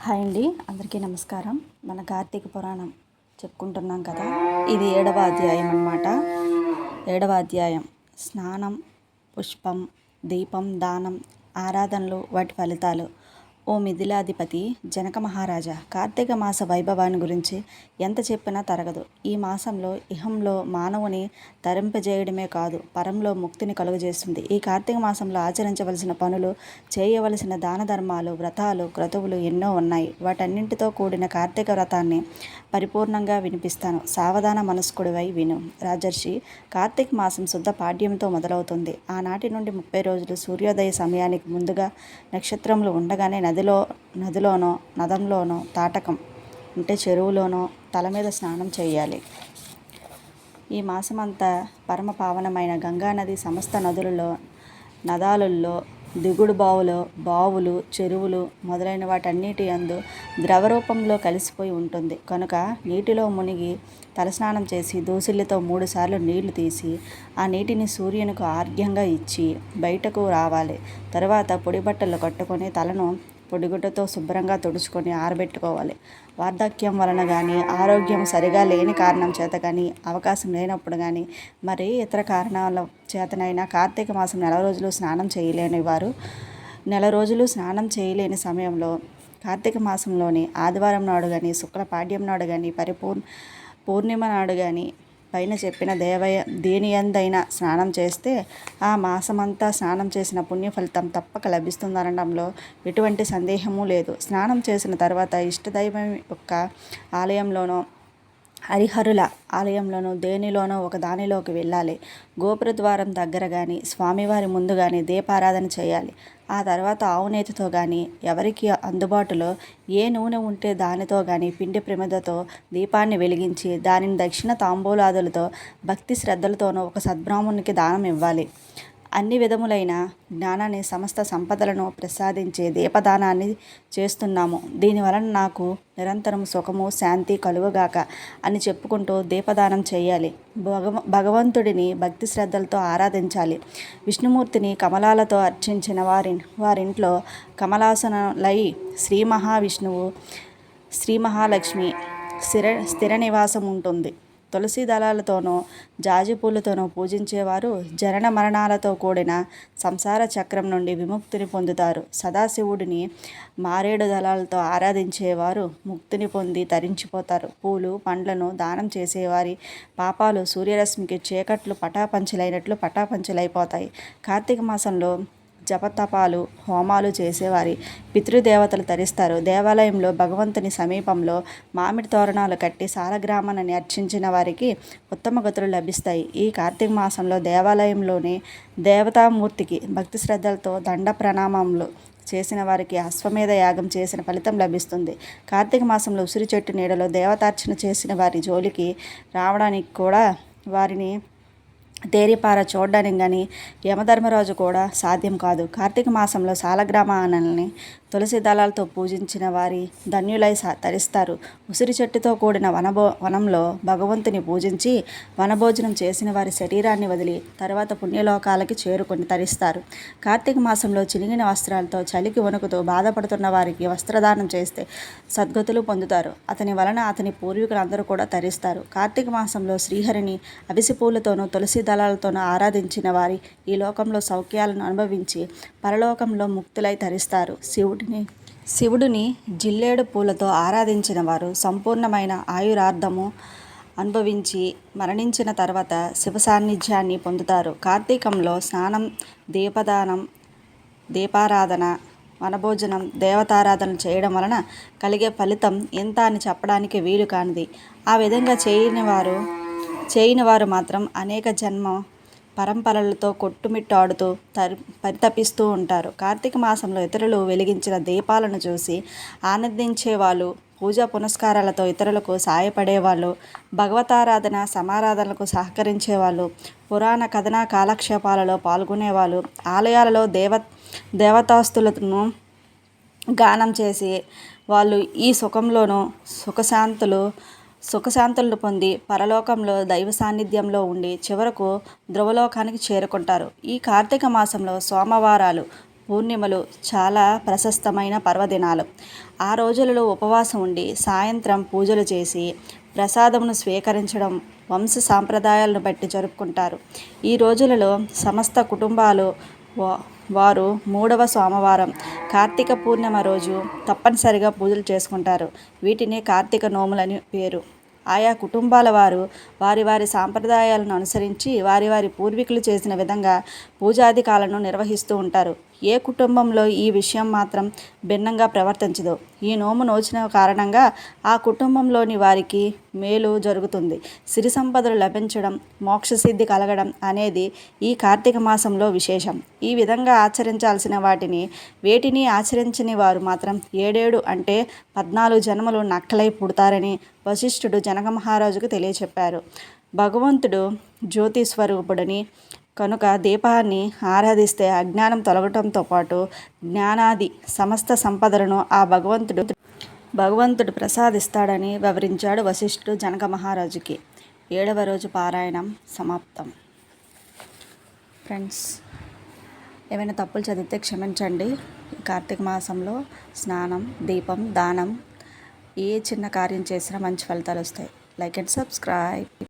Hi అండి అందరికీ నమస్కారం. మన కార్తీక పురాణం చెప్పుకుంటున్నాం కదా ఇది ఏడవ అధ్యాయం అన్నమాట. ఏడవ అధ్యాయం. స్నానం పుష్పం దీపం దానం ఆరాధనలు వాటి ఫలితాలు. ఓ మిథిలాధిపతి జనక మహారాజా కార్తీక మాస వైభవాన్ని గురించి ఎంత చెప్పినా తరగదు. ఈ మాసంలో ఇహంలో మానవుని తరింపజేయడమే కాదు పరంలో ముక్తిని కలుగజేస్తుంది. ఈ కార్తీక మాసంలో ఆచరించవలసిన పనులు చేయవలసిన దాన ధర్మాలు వ్రతాలు క్రతువులు ఎన్నో ఉన్నాయి. వాటన్నింటితో కూడిన కార్తీక వ్రతాన్ని పరిపూర్ణంగా వినిపిస్తాను. సావధాన మనస్కుడివై విను. రాజర్షి కార్తీక మాసం శుద్ధ పాడ్యంతో మొదలవుతుంది. ఆనాటి నుండి ముప్పై రోజులు సూర్యోదయ సమయానికి ముందుగా నక్షత్రములు ఉండగానే నది నదిలో నదిలోనో నదంలోనో తాటకం అంటే చెరువులోనో తల మీద స్నానం చేయాలి. ఈ మాసమంతా పరమ పావనమైన గంగానది సమస్త నదులలో నదాలుల్లో దిగుడు బావులు బావులు చెరువులు మొదలైన వాటన్నిటి అందు ద్రవరూపంలో కలిసిపోయి ఉంటుంది. కనుక నీటిలో మునిగి తలస్నానం చేసి దూసిళ్ళతో మూడుసార్లు నీళ్ళు తీసి ఆ నీటిని సూర్యునికి ఆర్ఘ్యంగా ఇచ్చి బయటకు రావాలి. తర్వాత పొడి బట్టలు కట్టుకొని తలను పొడిగుడ్డతో శుభ్రంగా తుడుచుకొని ఆరబెట్టుకోవాలి. వార్ధక్యం వలన కానీ ఆరోగ్యం సరిగా లేని కారణం చేత కానీ అవకాశం లేనప్పుడు కానీ మరి ఇతర కారణాల చేతనైనా కార్తీక మాసం నెల రోజులు స్నానం చేయలేని వారు నెల రోజులు స్నానం చేయలేని సమయంలో కార్తీక మాసంలోని ఆదివారం నాడు కానీ శుక్ల పాడ్యం నాడు కానీ పరిపూర్ణ పూర్ణిమ నాడు కానీ పైన చెప్పిన దేవయ దేనియందైనా స్నానం చేస్తే ఆ మాసమంతా స్నానం చేసిన పుణ్య ఫలితం తప్పక లభిస్తుందనడంలో ఎటువంటి సందేహము లేదు. స్నానం చేసిన తర్వాత ఇష్టదైవం యొక్క ఆలయంలోనో హరిహరుల ఆలయంలోనూ దేనిలోనో ఒక దానిలోకి వెళ్ళాలి. గోపుర ద్వారం దగ్గర కానీ స్వామివారి ముందు కానీ దీపారాధన చేయాలి. ఆ తర్వాత ఆవునేతితో కానీ ఎవరికి అందుబాటులో ఏ నూనె ఉంటే దానితో కానీ పిండి ప్రమిదతో దీపాన్ని వెలిగించి దానిని దక్షిణ తాంబూలాదులతో భక్తి శ్రద్ధలతోనూ ఒక సద్బ్రాహ్మణునికి దానం ఇవ్వాలి. అన్ని విధములైన జ్ఞానాన్ని సమస్త సంపదలను ప్రసాదించే దీపదానాన్ని చేస్తున్నాము. దీనివలన నాకు నిరంతరం సుఖము శాంతి కలుగుగాక అని చెప్పుకుంటూ దీపదానం చేయాలి. భగవ భగవంతుడిని భక్తి శ్రద్ధలతో ఆరాధించాలి. విష్ణుమూర్తిని కమలాలతో అర్చించిన వారి వారింట్లో కమలాసనలై శ్రీ మహావిష్ణువు శ్రీ మహాలక్ష్మి స్థిర స్థిర నివాసం ఉంటుంది తులసి దళాలతోనో జాజి పూలతోనో పూజించేవారు జనన మరణాలతో కూడిన సంసార చక్రం నుండి విముక్తిని పొందుతారు. సదాశివుడిని మారేడు దళాలతో ఆరాధించేవారు ముక్తిని పొంది తరించిపోతారు. పూలు పండ్లను దానం చేసేవారి పాపాలు సూర్యరశ్మికి చీకట్లు పటాపంచలైనట్లు పటాపంచలైపోతాయి. కార్తీక మాసంలో జపతపాలు హోమాలు చేసేవారి పితృదేవతలు తరిస్తారు దేవాలయంలో భగవంతుని సమీపంలో మామిడి తోరణాలు కట్టి సాలగ్రామాన్ని అర్చించిన వారికి ఉత్తమ గతులు లభిస్తాయి. ఈ కార్తీక మాసంలో దేవాలయంలోని దేవతామూర్తికి భక్తి శ్రద్ధలతో దండ ప్రణామములు చేసిన వారికి అశ్వమేధ యాగం చేసిన ఫలితం లభిస్తుంది. కార్తీక మాసంలో ఉసిరి చెట్టు నీడలో దేవతార్చన చేసిన వారి జోలికి రావడానికి కూడా వారిని తేరిపార చూడడానికి కానీ యమధర్మరాజు కూడా సాధ్యం కాదు. కార్తీక మాసంలో సాలగ్రామాలని తులసి దళాలతో పూజించిన వారి ధన్యులై తరిస్తారు. ఉసిరి చెట్టుతో కూడిన వనభో వనంలో భగవంతుని పూజించి వనభోజనం చేసిన వారి శరీరాన్ని వదిలి తర్వాత పుణ్యలోకాలకి చేరుకొని తరిస్తారు. కార్తీక మాసంలో చినిగిన వస్త్రాలతో చలికి వణుకుతూ బాధపడుతున్న వారికి వస్త్రదానం చేస్తే సద్గతులు పొందుతారు. అతని వలన అతని పూర్వీకులందరూ కూడా తరిస్తారు. కార్తీక మాసంలో శ్రీహరిని అవిసి పూలతోనూ తులసి దళాలతోనూ ఆరాధించిన వారి ఈ లోకంలో సౌఖ్యాలను అనుభవించి పరలోకంలో ముక్తులై తరిస్తారు. శివుడిని శివుడిని జిల్లేడు పూలతో ఆరాధించిన వారు సంపూర్ణమైన ఆయురార్థము అనుభవించి మరణించిన తర్వాత శివ సాన్నిధ్యాన్ని పొందుతారు. కార్తీకంలో స్నానం దీపదానం దీపారాధన వనభోజనం దేవతారాధన చేయడం వలన కలిగే ఫలితం ఎంత అని చెప్పడానికి వీలు కానిది. ఆ విధంగా చేయని వారు చేయని వారు మాత్రం అనేక జన్మ పరంపరలతో కొట్టుమిట్టాడుతూ తరి పరితపిస్తూ ఉంటారు. కార్తీక మాసంలో ఇతరులు వెలిగించిన దీపాలను చూసి ఆనందించే వాళ్ళు పూజా పునస్కారాలతో ఇతరులకు సాయపడేవాళ్ళు భగవతారాధన సమారాధనలకు సహకరించేవాళ్ళు పురాణ కథన కాలక్షేపాలలో పాల్గొనేవాళ్ళు ఆలయాలలో దేవ దేవతాస్తులను గానం చేసి వాళ్ళు ఈ సుఖంలోనూ సుఖశాంతులు సుఖశాంతులను పొంది పరలోకంలో దైవ సాన్నిధ్యంలో ఉండి చివరకు ధ్రువలోకానికి చేరుకుంటారు. ఈ కార్తీక మాసంలో సోమవారాలు పూర్ణిమలు చాలా ప్రశస్తమైన పర్వదినాలు. ఆ రోజులలో ఉపవాసం ఉండి సాయంత్రం పూజలు చేసి ప్రసాదమును స్వీకరించడం వంశ సాంప్రదాయాలను బట్టి జరుపుకుంటారు. ఈ రోజులలో సమస్త కుటుంబాలు వారు మూడవ సోమవారం కార్తీక పూర్ణిమ రోజు తప్పనిసరిగా పూజలు చేసుకుంటారు. వీటిని కార్తీక నోములని పేరు. ఆయా కుటుంబాల వారు వారి వారి సాంప్రదాయాలను అనుసరించి వారి వారి పూర్వీకులు చేసిన విధంగా పూజాధికాలను నిర్వహిస్తూ ఉంటారు. ఏ కుటుంబంలో ఈ విషయం మాత్రం భిన్నంగా ప్రవర్తించదు. ఈ నోము నోచిన కారణంగా ఆ కుటుంబంలోని వారికి మేలు జరుగుతుంది. సిరి సంపదలు లభించడం మోక్షసిద్ధి కలగడం అనేది ఈ కార్తీక మాసంలో విశేషం. ఈ విధంగా ఆచరించాల్సిన వాటిని వేటిని ఆచరించని వారు మాత్రం ఏడేడు అంటే పద్నాలుగు జన్మలు నక్కలై పుడతారని వశిష్ఠుడు జనక మహారాజుకు తెలియచెప్పారు. భగవంతుడు జ్యోతి స్వరూపుడని కనుక దీపాన్ని ఆరాధిస్తే అజ్ఞానం తొలగటంతో పాటు జ్ఞానాది సమస్త సంపదలను ఆ భగవంతుడు భగవంతుడు ప్రసాదిస్తాడని వివరించాడు వశిష్ఠుడు జనక మహారాజుకి. ఏడవ రోజు పారాయణం సమాప్తం. ఫ్రెండ్స్ ఏమైనా తప్పులు చదివితే క్షమించండి. కార్తీక మాసంలో స్నానం దీపం దానం ఏ చిన్న కార్యం చేసినా మంచి ఫలితాలు వస్తాయి. Like and subscribe.